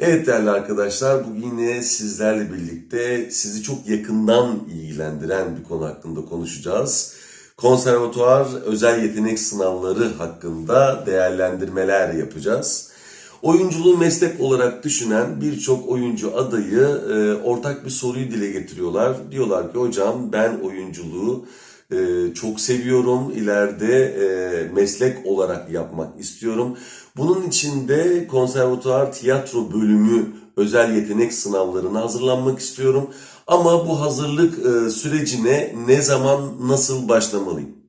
Evet değerli arkadaşlar bugün yine sizlerle birlikte sizi çok yakından ilgilendiren bir konu hakkında konuşacağız. Konservatuvar özel yetenek sınavları hakkında değerlendirmeler yapacağız. Oyunculuğu meslek olarak düşünen birçok oyuncu adayı e, ortak bir soruyu dile getiriyorlar. Diyorlar ki hocam ben oyunculuğu e, çok seviyorum. İleride e, meslek olarak yapmak istiyorum. Bunun için de konservatuar tiyatro bölümü özel yetenek sınavlarına hazırlanmak istiyorum. Ama bu hazırlık e, sürecine ne zaman nasıl başlamalıyım?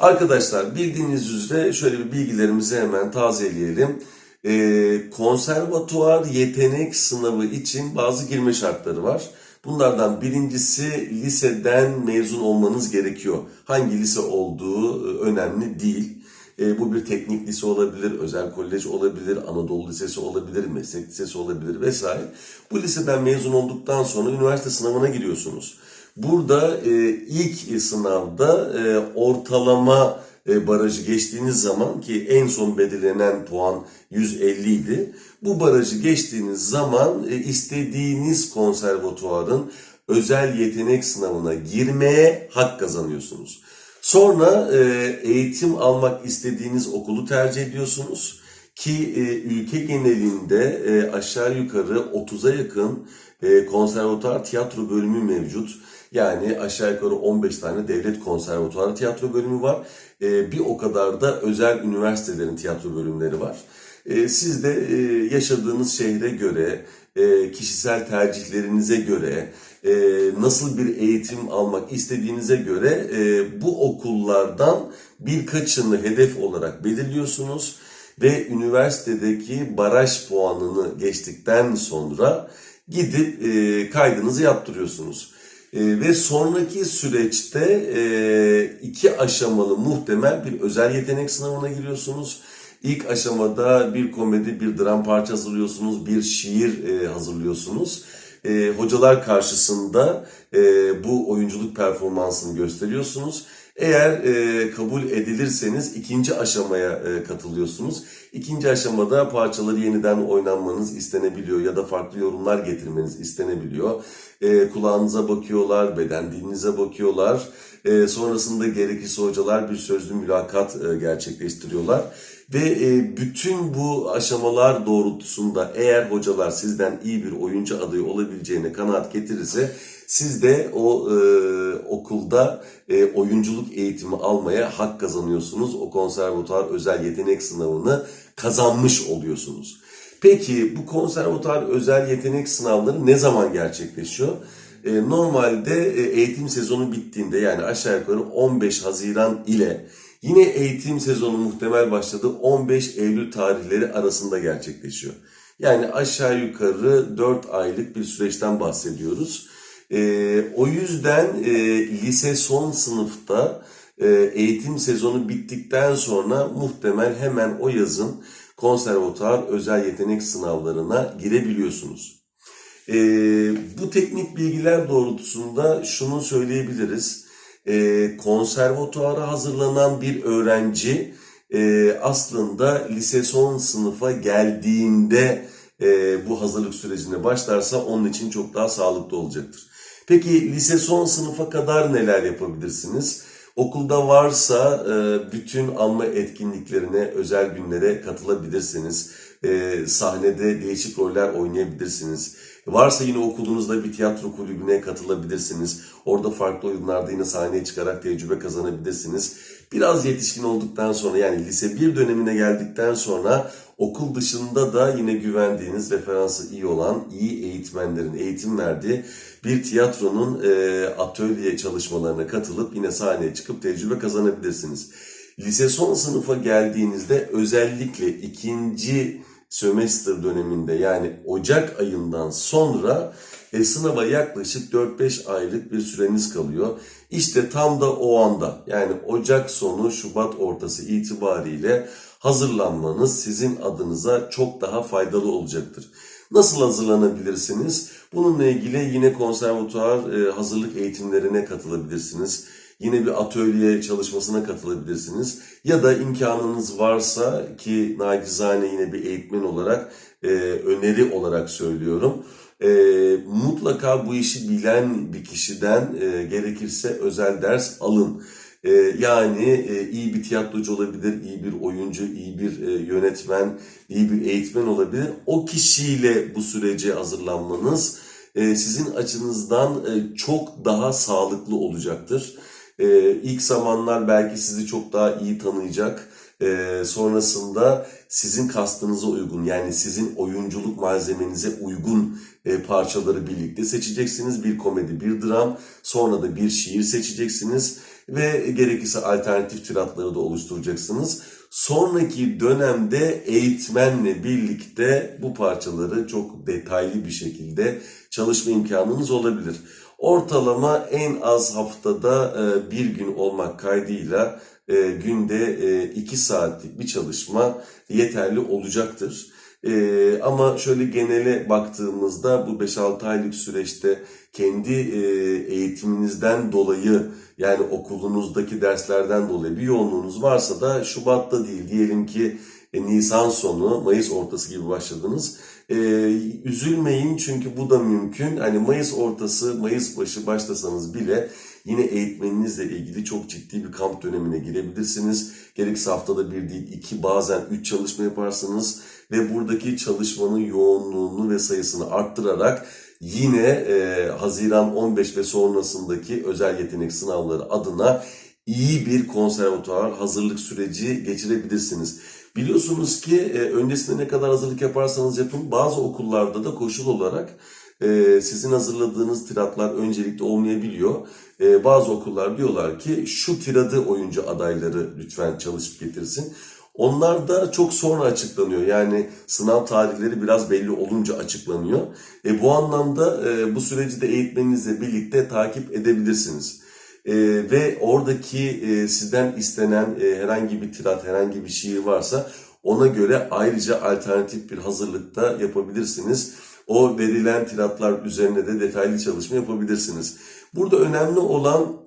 Arkadaşlar bildiğiniz üzere şöyle bir bilgilerimizi hemen tazeleyelim. Ee, konservatuvar yetenek sınavı için bazı girme şartları var. Bunlardan birincisi liseden mezun olmanız gerekiyor. Hangi lise olduğu e, önemli değil. E, bu bir teknik lise olabilir, özel kolej olabilir, Anadolu Lisesi olabilir, meslek lisesi olabilir vesaire. Bu liseden mezun olduktan sonra üniversite sınavına giriyorsunuz. Burada e, ilk sınavda e, ortalama e, barajı geçtiğiniz zaman ki en son belirlenen puan 150 idi. Bu barajı geçtiğiniz zaman e, istediğiniz konservatuvarın özel yetenek sınavına girmeye hak kazanıyorsunuz. Sonra e, eğitim almak istediğiniz okulu tercih ediyorsunuz ki ülke genelinde aşağı yukarı 30'a yakın e, konservatuar tiyatro bölümü mevcut. Yani aşağı yukarı 15 tane devlet konservatuarı tiyatro bölümü var. E, bir o kadar da özel üniversitelerin tiyatro bölümleri var. E, siz de e, yaşadığınız şehre göre, e, kişisel tercihlerinize göre, e, nasıl bir eğitim almak istediğinize göre bu okullardan birkaçını hedef olarak belirliyorsunuz ve üniversitedeki baraj puanını geçtikten sonra gidip kaydınızı yaptırıyorsunuz. E, ve sonraki süreçte e, iki aşamalı muhtemel bir özel yetenek sınavına giriyorsunuz. İlk aşamada bir komedi, bir dram parça hazırlıyorsunuz, bir şiir e, hazırlıyorsunuz. E, hocalar karşısında e, bu oyunculuk performansını gösteriyorsunuz. Eğer e, kabul edilirseniz ikinci aşamaya e, katılıyorsunuz. İkinci aşamada parçaları yeniden oynanmanız istenebiliyor ya da farklı yorumlar getirmeniz istenebiliyor. E, kulağınıza bakıyorlar, beden dilinize bakıyorlar. E, sonrasında gerekirse hocalar bir sözlü mülakat e, gerçekleştiriyorlar. Ve e, bütün bu aşamalar doğrultusunda eğer hocalar sizden iyi bir oyuncu adayı olabileceğine kanaat getirirse siz de o e, okulda e, oyunculuk eğitimi almaya hak kazanıyorsunuz. O konservatuar özel yetenek sınavını kazanmış oluyorsunuz. Peki bu konservatuar özel yetenek sınavları ne zaman gerçekleşiyor? E, normalde e, eğitim sezonu bittiğinde yani aşağı yukarı 15 Haziran ile yine eğitim sezonu muhtemel başladığı 15 Eylül tarihleri arasında gerçekleşiyor. Yani aşağı yukarı 4 aylık bir süreçten bahsediyoruz. E, o yüzden e, lise son sınıfta e, eğitim sezonu bittikten sonra muhtemel hemen o yazın konservatuar özel yetenek sınavlarına girebiliyorsunuz. E, bu teknik bilgiler doğrultusunda şunu söyleyebiliriz. E, konservatuara hazırlanan bir öğrenci e, aslında lise son sınıfa geldiğinde e, bu hazırlık sürecine başlarsa onun için çok daha sağlıklı olacaktır. Peki lise son sınıfa kadar neler yapabilirsiniz? Okulda varsa e, bütün anma etkinliklerine, özel günlere katılabilirsiniz. E, sahnede değişik roller oynayabilirsiniz. Varsa yine okulunuzda bir tiyatro kulübüne katılabilirsiniz. Orada farklı oyunlarda yine sahneye çıkarak tecrübe kazanabilirsiniz. Biraz yetişkin olduktan sonra yani lise 1 dönemine geldikten sonra okul dışında da yine güvendiğiniz referansı iyi olan iyi eğitmenlerin eğitim verdiği bir tiyatronun e, atölye çalışmalarına katılıp yine sahneye çıkıp tecrübe kazanabilirsiniz. Lise son sınıfa geldiğinizde özellikle ikinci sömestr döneminde yani Ocak ayından sonra e, sınava yaklaşık 4-5 aylık bir süreniz kalıyor. İşte tam da o anda yani Ocak sonu Şubat ortası itibariyle hazırlanmanız sizin adınıza çok daha faydalı olacaktır. Nasıl hazırlanabilirsiniz? Bununla ilgili yine konservatuar e, hazırlık eğitimlerine katılabilirsiniz. Yine bir atölye çalışmasına katılabilirsiniz. Ya da imkanınız varsa ki nacizane yine bir eğitmen olarak e, öneri olarak söylüyorum. E, mutlaka bu işi bilen bir kişiden e, gerekirse özel ders alın. E, yani e, iyi bir tiyatrocu olabilir, iyi bir oyuncu, iyi bir e, yönetmen, iyi bir eğitmen olabilir. O kişiyle bu sürece hazırlanmanız e, sizin açınızdan e, çok daha sağlıklı olacaktır. E, ilk zamanlar belki sizi çok daha iyi tanıyacak. E, sonrasında sizin kastınıza uygun yani sizin oyunculuk malzemenize uygun e, parçaları birlikte seçeceksiniz. Bir komedi, bir dram, sonra da bir şiir seçeceksiniz ve gerekirse alternatif tiratları da oluşturacaksınız. Sonraki dönemde eğitmenle birlikte bu parçaları çok detaylı bir şekilde çalışma imkanınız olabilir. Ortalama en az haftada e, bir gün olmak kaydıyla e, günde 2 saatlik bir çalışma yeterli olacaktır. E, ama şöyle genele baktığımızda bu 5-6 aylık süreçte kendi eğitiminizden dolayı yani okulunuzdaki derslerden dolayı bir yoğunluğunuz varsa da Şubat'ta değil diyelim ki Nisan sonu, Mayıs ortası gibi başladınız. Ee, üzülmeyin çünkü bu da mümkün. Hani Mayıs ortası, Mayıs başı başlasanız bile yine eğitmeninizle ilgili çok ciddi bir kamp dönemine girebilirsiniz. Gerekse haftada bir değil iki bazen üç çalışma yaparsınız ve buradaki çalışmanın yoğunluğunu ve sayısını arttırarak yine e, Haziran 15 ve sonrasındaki özel yetenek sınavları adına iyi bir konservatuar hazırlık süreci geçirebilirsiniz. Biliyorsunuz ki e, öncesinde ne kadar hazırlık yaparsanız yapın bazı okullarda da koşul olarak e, sizin hazırladığınız tiratlar öncelikli olmayabiliyor. E, bazı okullar diyorlar ki şu tiradı oyuncu adayları lütfen çalışıp getirsin. Onlar da çok sonra açıklanıyor. Yani sınav tarihleri biraz belli olunca açıklanıyor. E, bu anlamda e, bu süreci de eğitmeninizle birlikte takip edebilirsiniz. E, ve oradaki e, sizden istenen e, herhangi bir tirat, herhangi bir şiir varsa ona göre ayrıca alternatif bir hazırlıkta yapabilirsiniz. O verilen tiratlar üzerine de detaylı çalışma yapabilirsiniz. Burada önemli olan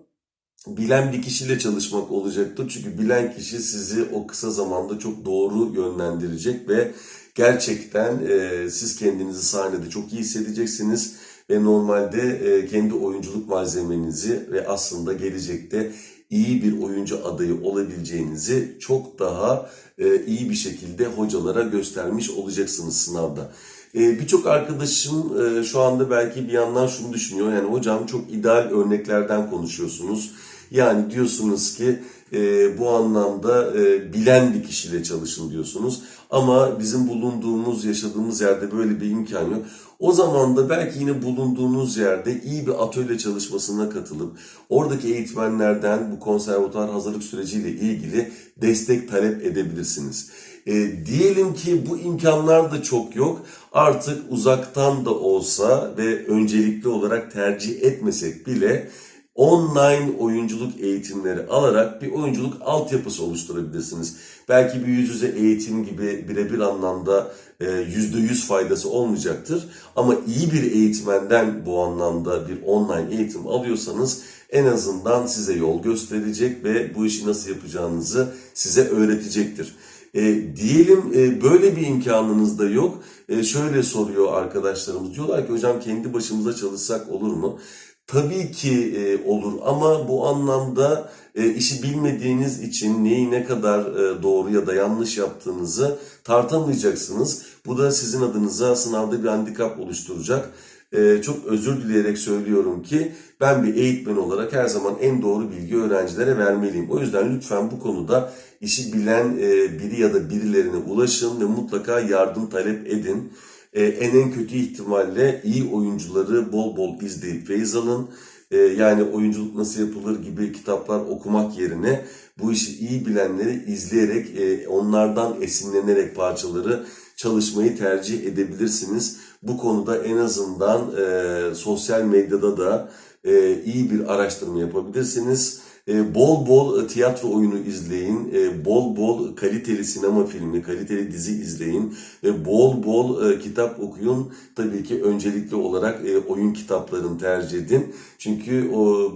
bilen bir kişiyle çalışmak olacaktır. Çünkü bilen kişi sizi o kısa zamanda çok doğru yönlendirecek ve gerçekten e, siz kendinizi sahnede çok iyi hissedeceksiniz ve normalde e, kendi oyunculuk malzemenizi ve aslında gelecekte iyi bir oyuncu adayı olabileceğinizi çok daha e, iyi bir şekilde hocalara göstermiş olacaksınız sınavda. E, Birçok arkadaşım e, şu anda belki bir yandan şunu düşünüyor. Yani hocam çok ideal örneklerden konuşuyorsunuz. Yani diyorsunuz ki e, bu anlamda e, bilen bir kişiyle çalışın diyorsunuz. Ama bizim bulunduğumuz, yaşadığımız yerde böyle bir imkan yok. O zaman da belki yine bulunduğunuz yerde iyi bir atölye çalışmasına katılıp oradaki eğitmenlerden bu konservatuar hazırlık süreciyle ilgili destek talep edebilirsiniz. E, diyelim ki bu imkanlar da çok yok. Artık uzaktan da olsa ve öncelikli olarak tercih etmesek bile online oyunculuk eğitimleri alarak bir oyunculuk altyapısı oluşturabilirsiniz. Belki bir yüz yüze eğitim gibi birebir anlamda e, yüzde yüz faydası olmayacaktır. Ama iyi bir eğitmenden bu anlamda bir online eğitim alıyorsanız en azından size yol gösterecek ve bu işi nasıl yapacağınızı size öğretecektir. E, diyelim e, böyle bir imkanınız da yok. E, şöyle soruyor arkadaşlarımız. Diyorlar ki hocam kendi başımıza çalışsak olur mu? Tabii ki e, olur ama bu anlamda e, işi bilmediğiniz için neyi ne kadar e, doğru ya da yanlış yaptığınızı tartamayacaksınız. Bu da sizin adınıza sınavda bir handikap oluşturacak. E, çok özür dileyerek söylüyorum ki ben bir eğitmen olarak her zaman en doğru bilgi öğrencilere vermeliyim. O yüzden lütfen bu konuda işi bilen e, biri ya da birilerine ulaşın ve mutlaka yardım talep edin. Ee, en en kötü ihtimalle iyi oyuncuları bol bol izleyip feyiz alın. Ee, yani oyunculuk nasıl yapılır gibi kitaplar okumak yerine bu işi iyi bilenleri izleyerek, e, onlardan esinlenerek parçaları çalışmayı tercih edebilirsiniz. Bu konuda en azından e, sosyal medyada da e, iyi bir araştırma yapabilirsiniz. E, bol bol e, tiyatro oyunu izleyin, e, bol bol kaliteli sinema filmi, kaliteli dizi izleyin ve bol bol e, kitap okuyun. Tabii ki öncelikli olarak e, oyun kitaplarını tercih edin. Çünkü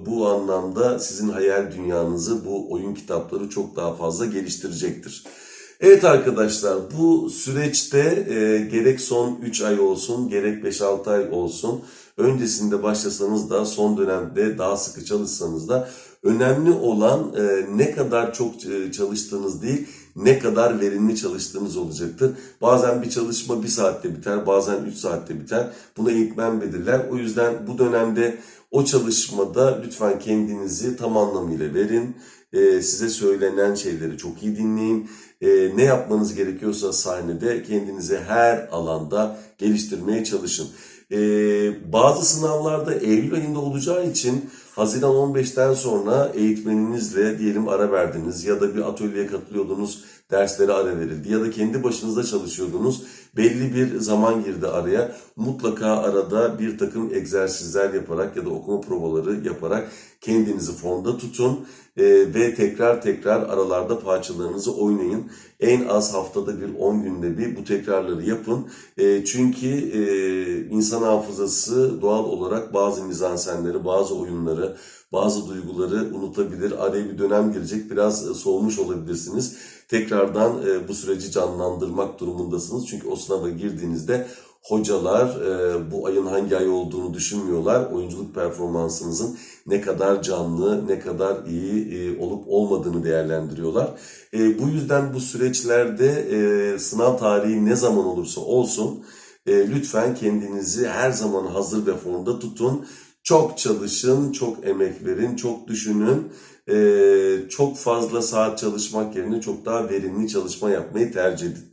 bu anlamda sizin hayal dünyanızı bu oyun kitapları çok daha fazla geliştirecektir. Evet arkadaşlar bu süreçte e, gerek son 3 ay olsun gerek 5-6 ay olsun öncesinde başlasanız da son dönemde daha sıkı çalışsanız da önemli olan e, ne kadar çok e, çalıştığınız değil ne kadar verimli çalıştığınız olacaktır. Bazen bir çalışma bir saatte biter bazen 3 saatte biter. Bunu eğitmen belirler. O yüzden bu dönemde o çalışmada lütfen kendinizi tam anlamıyla verin. E, size söylenen şeyleri çok iyi dinleyin. E, ne yapmanız gerekiyorsa sahnede kendinizi her alanda geliştirmeye çalışın. E, bazı sınavlarda Eylül ayında olacağı için Haziran 15'ten sonra eğitmeninizle diyelim ara verdiniz ya da bir atölyeye katılıyordunuz derslere ara verildi ya da kendi başınıza çalışıyordunuz belli bir zaman girdi araya. Mutlaka arada bir takım egzersizler yaparak ya da okuma provaları yaparak kendinizi formda tutun e, ve tekrar tekrar aralarda parçalarınızı oynayın. En az haftada bir 10 günde bir bu tekrarları yapın. E, çünkü e, insan hafızası doğal olarak bazı mizansenleri, bazı oyunları, bazı duyguları unutabilir. Araya bir dönem gelecek. Biraz e, soğumuş olabilirsiniz. Tekrardan e, bu süreci canlandırmak durumundasınız. Çünkü o sınava girdiğinizde hocalar e, bu ayın hangi ay olduğunu düşünmüyorlar. Oyunculuk performansınızın ne kadar canlı, ne kadar iyi e, olup olmadığını değerlendiriyorlar. E, bu yüzden bu süreçlerde e, sınav tarihi ne zaman olursa olsun e, lütfen kendinizi her zaman hazır ve formda tutun. Çok çalışın, çok emek verin, çok düşünün. E, çok fazla saat çalışmak yerine çok daha verimli çalışma yapmayı tercih edin.